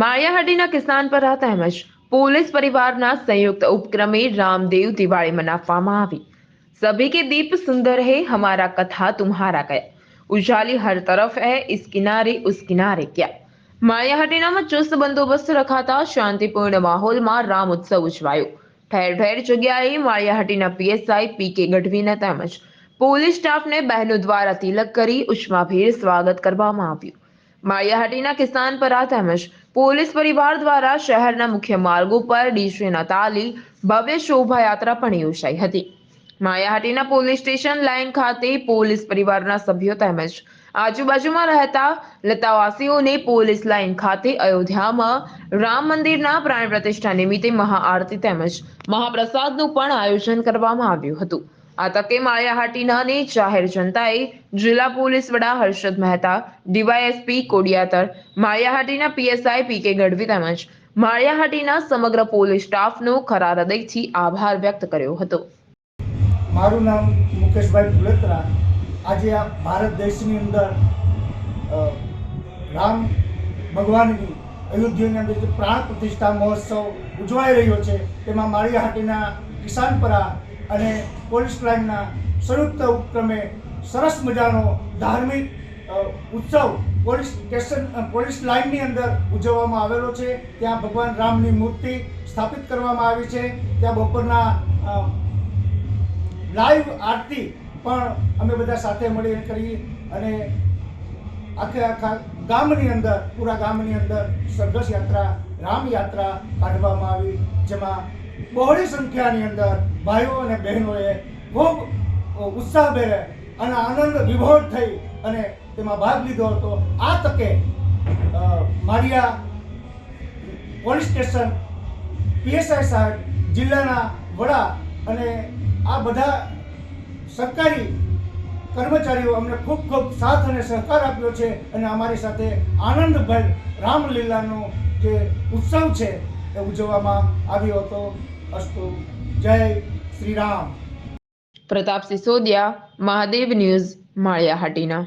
માળિયાહાટીના કિસાન પરા તેમજ પોલીસ પરિવારના સંયુક્ત ઉપક્રમે રામદેવ દિવાળી મનાવવામાં આવી. સભી કે દીપ સુંદર હે, હમારા કથા તુમ્હારા કયા. ઉજાલી હર તરફ હે, ઇસ કિનારે, ઉસ કિનારે ક્યા. માળિયાહાટીનામાં ચુસ્ત બંદોબસ્ત રખાતા શાંતિપૂર્ણ માહોલમાં રામ ઉત્સવ ઉજવાયો. ઠેર ઠેર જગ્યાએ માળિયાહાટીના પીએસઆઈ પી કે ગઢવીને તેમજ પોલીસ સ્ટાફને બહેનો દ્વારા તિલક કરી ઉષ્માભેર સ્વાગત કરવામાં આવ્યું. માળિયાહાટીના કિસાનપરા તેમજ પોલીસ પરિવાર દ્વારા શહેરના મુખ્ય માર્ગો પર ડીજેના તાલી ભવ્ય શોભાયાત્રા પણ યોજાઈ હતી. માળિયાહાટીના પોલીસ સ્ટેશન લાઇન ખાતે પોલીસ પરિવારના સભ્યો તેમજ આજુબાજુમાં રહેતા લતાવાસીઓને પોલીસ લાઇન ખાતે અયોધ્યામાં રામ મંદિરના પ્રાણ પ્રતિષ્ઠા નિમિત્તે મહાઆરતી તેમજ મહાપ્રસાદનું પણ આયોજન કરવામાં આવ્યું હતું. આ તકે માળિયાહાટીના જાહેર જનતાએ જિલ્લા પોલીસ વડા Harshad Mehta, DYSP Kodiyatar, Maliyahatina PSI P K Gadhvi તેમજ માળિયાહાટીના સમગ્ર પોલીસ સ્ટાફનો ખરા હૃદયથી આભાર વ્યક્ત કર્યો હતો. મારું નામ મુકેશભાઈ ફુલેત્રા આજે આ ભારત દેશની અંદર રામ ભગવાનની અયોધ્યાની અંદર જે પ્રાણ પ્રતિષ્ઠા મહોત્સવ ઉજવાઈ રહ્યો છે, તેમાં માળિયાહાટીના કિસાનપરા અને પોલીસ લાઇનના સંયુક્ત ઉપક્રમે સરસ મજાનો ધાર્મિક ઉત્સવ પોલીસ સ્ટેશન પોલીસ લાઇનની અંદર ઉજવવામાં આવેલો છે. ત્યાં ભગવાન રામની મૂર્તિ સ્થાપિત કરવામાં આવી છે. ત્યાં બપોરના લાઈવ આરતી પણ અમે બધા સાથે મળીને કરી અને આખે આખા ગામની અંદર, પૂરા ગામની અંદર સરઘસ યાત્રા, રામ યાત્રા કાઢવામાં આવી, જેમાં બહોળી સંખ્યાની અંદર ભાઈઓ અને બહેનોએ ખૂબ ઉત્સાહભેર અને આનંદ વિભોર થઈ અને તેમાં ભાગ લીધો હતો. આ તકે મારિયા પોલીસ સ્ટેશન, પીએસઆઈ સાહેબ, જિલ્લાના વડા અને આ બધા સરકારી કર્મચારીઓ અમને ખૂબ ખૂબ સાથ અને સહકાર આપ્યો છે અને અમારી સાથે આનંદભર રામલીલાનો જે ઉત્સવ છે એ ઉજવવામાં આવ્યો હતો. અસ્તુ જય શ્રી રામ પ્રતાપ સિસોદિયા મહાદેવ ન્યૂઝ માળિયાહાટીના